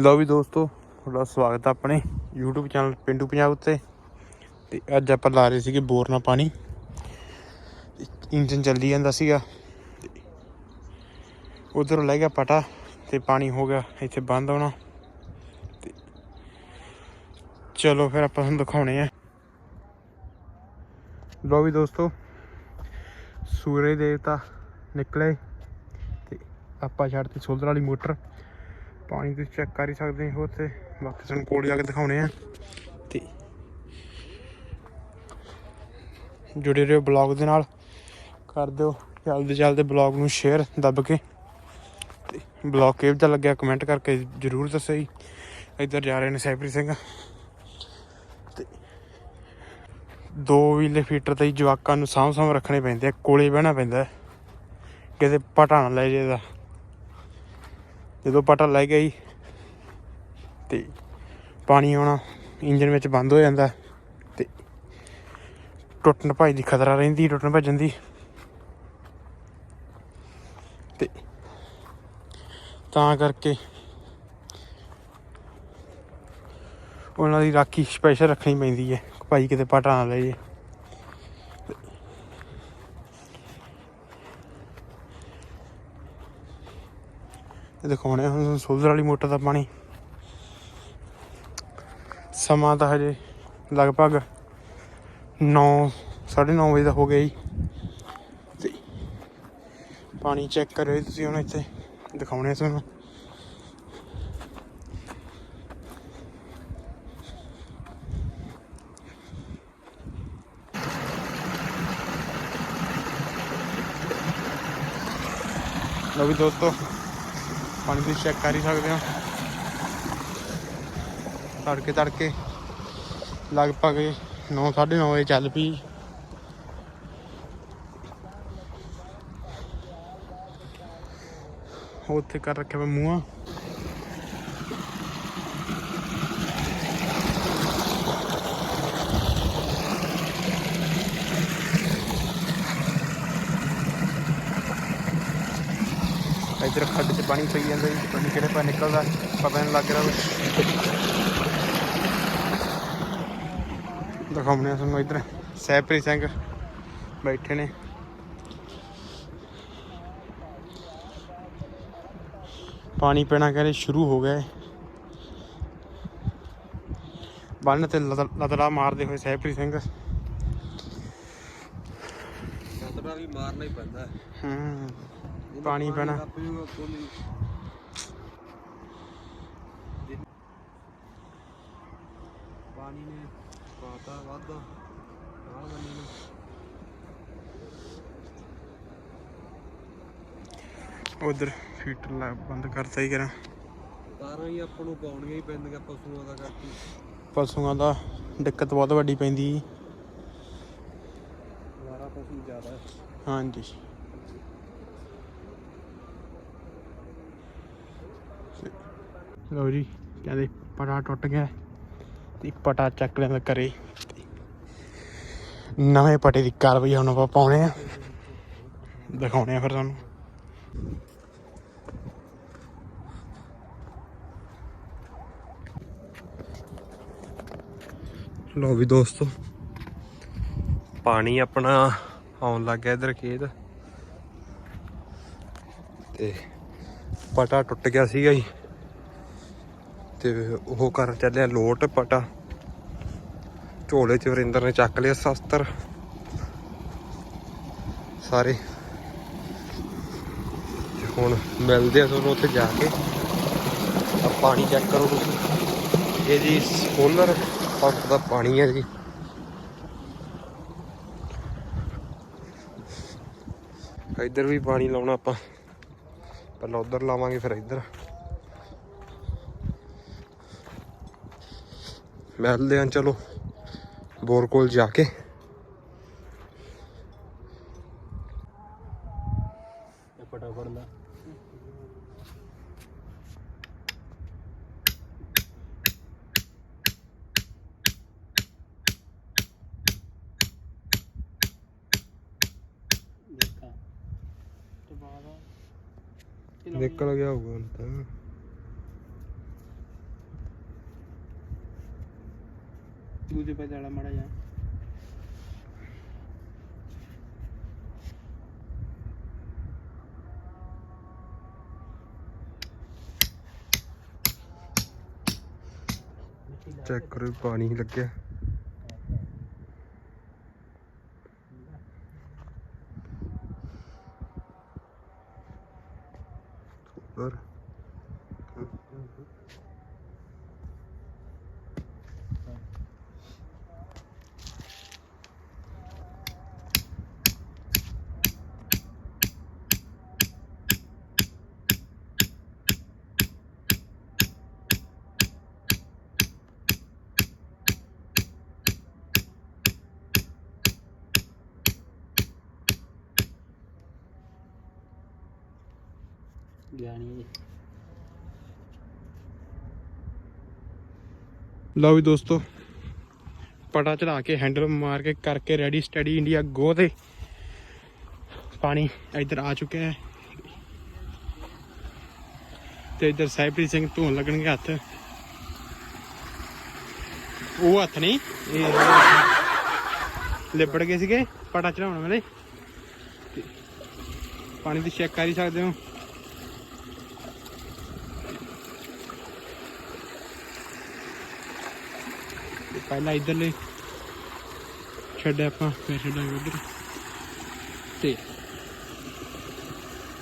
ਲਓ ਵੀ ਦੋਸਤੋ, ਤੁਹਾਡਾ ਸਵਾਗਤ ਹੈ ਆਪਣੇ YouTube ਚੈਨਲ ਪਿੰਡੂ ਪੰਜਾਬ ਉੱਤੇ। ਤੇ ਅੱਜ ਆਪਾਂ ਲਾ ਰਹੇ ਸੀਗੇ ਬੋਰ ਨਾਲ ਪਾਣੀ। ਇੰਜਨ ਚੱਲੀ ਜਾਂਦਾ ਸੀਗਾ। ਉਧਰੋਂ ਲੈ ਗਿਆ ਪਟਾ ਤੇ ਪਾਣੀ ਹੋ ਗਿਆ ਇੱਥੇ ਬੰਦ ਹੋਣਾ। ਤੇ ਚਲੋ ਫਿਰ ਆਪਾਂ ਤੁਹਾਨੂੰ ਦਿਖਾਉਣੇ ਆ। ਲਓ ਵੀ ਦੋਸਤੋ, ਸੂਰਜ ਦੇਵਤਾ ਨਿਕਲੇ ਤੇ ਆਪਾਂ ਛੱਡਤੀ ਸੋਲਰ ਵਾਲੀ ਮੋਟਰ। ਪਾਣੀ ਤੁਸੀਂ ਚੈੱਕ ਕਰ ਹੀ ਸਕਦੇ ਹੋ ਉੱਥੇ। ਬਾਕੀ ਤੁਹਾਨੂੰ ਕੋਲ ਜਾ ਕੇ ਦਿਖਾਉਣੇ ਆ। ਤੇ ਜੁੜੇ ਰਹੋ ਬਲੌਗ ਦੇ ਨਾਲ। ਕਰ ਦਿਓ। ਜਲਦੀ ਜਲਦੀ ਬਲੌਗ ਨੂੰ ਸ਼ੇਅਰ ਦੱਬ ਕੇ। ਤੇ ਬਲੌਗ ਕਿਵੇਂ ਦਾ ਲੱਗਿਆ ਕਮੈਂਟ ਕਰਕੇ ਜਰੂਰ ਦੱਸੋ ਜੀ। ਇੱਧਰ ਜਾ ਰਹੇ ਨੇ ਸੈਪਰੀ ਸਿੰਘ। ਤੇ ਦੋ ਵੀਲੇ ਫੀਟਰ ਤੇ ਜਵਾਕਾਂ ਨੂੰ ਸਾਂਭ ਸਾਂਭ ਰੱਖਣੇ ਪੈਂਦੇ ਆ। ਕੋਲੇ ਬਹਿਣਾ ਪੈਂਦਾ। ਕਿਤੇ ਪਟਾ ਨਾ ਲੈ ਜੇ ਦਾ ਜਦੋਂ ਪਟਾ ਲੈ ਗਿਆ ਜੀ, ਤੇ ਪਾਣੀ ਆਉਣਾ ਇੰਜਨ ਵਿੱਚ ਬੰਦ ਹੋ ਜਾਂਦਾ ਤੇ ਟੁੱਟਣ ਭਾਈ ਦੀ ਖਤਰਾ ਰਹਿੰਦੀ, ਟੁੱਟਣ ਭੱਜਣ ਦੀ। ਤੇ ਤਾਂ ਕਰਕੇ ਉਹਨਾਂ ਦੀ ਰਾਖੀ ਸਪੈਸ਼ਲ ਰੱਖਣੀ ਪੈਂਦੀ ਹੈ, ਭਾਈ ਕਿਤੇ ਪਟਾ ਨਾ ਲੈ ਜੇ ਇਹ ਦਿਖਾਉਣੇ ਆ ਹੁਣ ਸੋਲਰ ਵਾਲੀ ਮੋਟਰ ਦਾ ਪਾਣੀ। ਸਮਾਂ ਤਾਂ ਹਜੇ ਲਗਭਗ 9 9:30 ਵਜੇ ਦਾ ਹੋ ਗਿਆ ਜੀ। ਤੇ ਪਾਣੀ ਚੈੱਕ ਕਰਿਓ ਜੀ ਤੁਸੀਂ ਹੁਣ ਇੱਥੇ, ਦਿਖਾਉਣੇ ਆ ਤੁਹਾਨੂੰ। ਲਓ ਵੀ ਦੋਸਤੋ ਪਾਣੀ ਦੀ ਚੈੱਕ ਕਰ ਹੀ ਸਕਦੇ ਹੋ। ਤੜਕੇ ਤੜਕੇ ਲਗਭਗ 9:30 ਵਜੇ ਚੱਲ ਪਈ। ਉੱਥੇ ਕਰ ਰੱਖਿਆ ਮੈਂ ਮੂੰਹਾਂ। ਇੱਧਰ ਖੱਡ 'ਚ ਪਾਣੀ ਪਈ ਜਾਂਦਾ ਜੀ ਨਹੀਂ ਕਿਹੜੇ ਪਾ ਨਿਕਲਦਾ ਪਤਾ ਨਹੀਂ ਲੱਗ ਰਿਹਾ ਦਿਖਾਉਣੇ ਤੁਹਾਨੂੰ ਇੱਧਰ ਸਹਿਪ੍ਰੀਤ ਸਿੰਘ ਬੈਠੇ ਨੇ। ਪਾਣੀ ਪੈਣਾ ਕਹਿੰਦੇ ਸ਼ੁਰੂ ਹੋ ਗਿਆ ਬੰਨ ਤੇ ਲਤ- ਲਤੜਾ ਮਾਰਦੇ ਹੋਏ ਸਹਿਪ੍ਰੀਤ ਸਿੰਘ। ਖਤਰਾ ਵੀ ਮਾਰਨਾ ਹੀ ਪੈਂਦਾ। ਹੂੰ। ਪਾਣੀ ਪੈਣਾ ਪਾਣੀ ਨੇ ਪਾਤਾ ਵਾਧਾ। ਨਾਲ ਬੰਨੀ ਨੂੰ। ਉਧਰ ਫੀਟਰ ਲਾ ਬੰਦ ਕਰਤਾ ਹੀ ਕਰਾਂ। ਤਾਰਾਂ ਹੀ ਆਪਾਂ ਨੂੰ ਪਾਉਣੀਆਂ ਹੀ ਪੈਂਦੀਆਂ ਪਸ਼ੂਆਂ ਦਾ ਕਰਕੇ। ਪਸ਼ੂਆਂ ਦਾ ਦਿੱਕਤ ਬਹੁਤ ਵੱਡੀ ਪੈਂਦੀ। ਵਾਰਾ ਪਸ਼ੂ ਜ਼ਿਆਦਾ। ਹਾਂਜੀ। ਲਓ ਜੀ, ਕਹਿੰਦੇ ਪਟਾ ਟੁੱਟ ਗਿਆ ਤੇ ਪਟਾ ਚੱਕ ਲੈਂਦਾ ਕਰੇ ਨਵੇਂ ਪਟੇ ਦੀ ਕਾਰਵਾਈ ਹੁਣ ਆਪਾਂ ਪਾਉਣੇ ਆ। ਦਿਖਾਉਣੇ ਆ ਫਿਰ ਤੁਹਾਨੂੰ। ਲੋ ਵੀ ਦੋਸਤੋ, ਪਾਣੀ ਆਪਣਾ ਆਉਣ ਲੱਗ ਗਿਆ ਇਧਰ ਖੇਤ। ਤੇ ਪਟਾ ਟੁੱਟ ਗਿਆ ਸੀਗਾ ਜੀ। ਤੇ ਉਹ ਕਰ ਚੱਲਿਆ ਲੋਟ ਪਟਾ। ਝੋਲੇ ਚ ਵਰਿੰਦਰ ਨੇ ਚੱਕ ਲਿਆ ਸ਼ਸਤਰ। ਸਾਰੇ। ਤੇ ਹੁਣ ਮਿਲਦੇ ਆ ਤੁਹਾਨੂੰ ਉੱਥੇ ਜਾ ਕੇ। ਆ ਪਾਣੀ ਚੈੱਕ ਕਰੋ ਤੁਸੀਂ। ਇਹ ਜੀ ਸੋਲਰ ਪੰਪ ਦਾ ਪਾਣੀ ਹੈ ਜੀ। ਇੱਧਰ ਵੀ ਪਾਣੀ ਲਾਉਣਾ ਆਪਾਂ। ਪਹਿਲਾਂ ਉੱਧਰ ਲਾਵਾਂਗੇ, ਫਿਰ ਇੱਧਰ। ਮਿਲਦੇ ਹਾਂ ਚਲੋ ਬੋਰ ਕੋਲ ਜਾ ਕੇ ਫਟਾਫਟ ਲਾ ਨਿਕਲ ਗਿਆ ਹੋਊਗਾ ਹੁਣ ਤਾਂ ਦੂਜੇ ਪਾਸੇ ਵਾਲਾ ਮੜਾ ਜਾ ਚੈੱਕ ਕਰੋ ਪਾਣੀ ਲੱਗਿਆ। ਉੱਪਰ ਗਿਆਨੀ ਲਓ ਵੀ ਦੋਸਤੋ, ਪਟਾ ਚੜਾ ਕੇ ਹੈਂਡਲ ਮਾਰ ਕੇ ਕਰਕੇ ਰੈਡੀ ਸਟੱਡੀ ਇੰਡੀਆ ਗੋ ਤੇ। ਪਾਣੀ ਇੱਧਰ ਆ ਚੁੱਕਿਆ ਹੈ। ਤੇ ਇੱਧਰ ਸਾਹਿਬਪ੍ਰੀਤ ਸਿੰਘ ਧੋਣ ਲੱਗਣਗੇ ਹੱਥ। ਉਹ ਹੱਥ ਨਹੀਂ, ਇਹ ਲਿਬੜ ਗਏ ਸੀਗੇ ਪਟਾ ਚੜਾਉਣ ਵੇਲੇ। ਪਾਣੀ ਦੀ ਚੈੱਕ ਕਰ ਹੀ ਸਕਦੇ ਹੋ। ਪਹਿਲਾਂ ਇਧਰਲੇ ਛੱਡਿਆ ਆਪਾਂ ਫਿਰ ਛੱਡਾਂਗੇ ਉਧਰ। ਤੇ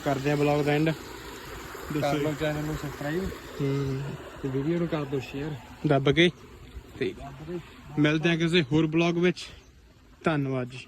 ਕਰਦੇ ਆ ਬਲੌਗ ਦਾ ਐਂਡ ਕਰ ਚੈਨਲ ਨੂੰ ਸਬਸਕ੍ਰਾਈਬ ਹੂੰ ਤੇ ਵੀਡੀਓ ਨੂੰ ਕਰ ਦਿਓ ਸ਼ੇਅਰ ਦੱਬ ਕੇ ਤੇ ਮਿਲਦੇ ਆ ਕਿਸੇ ਹੋਰ ਬਲੌਗ ਵਿੱਚ। ਧੰਨਵਾਦ ਜੀ।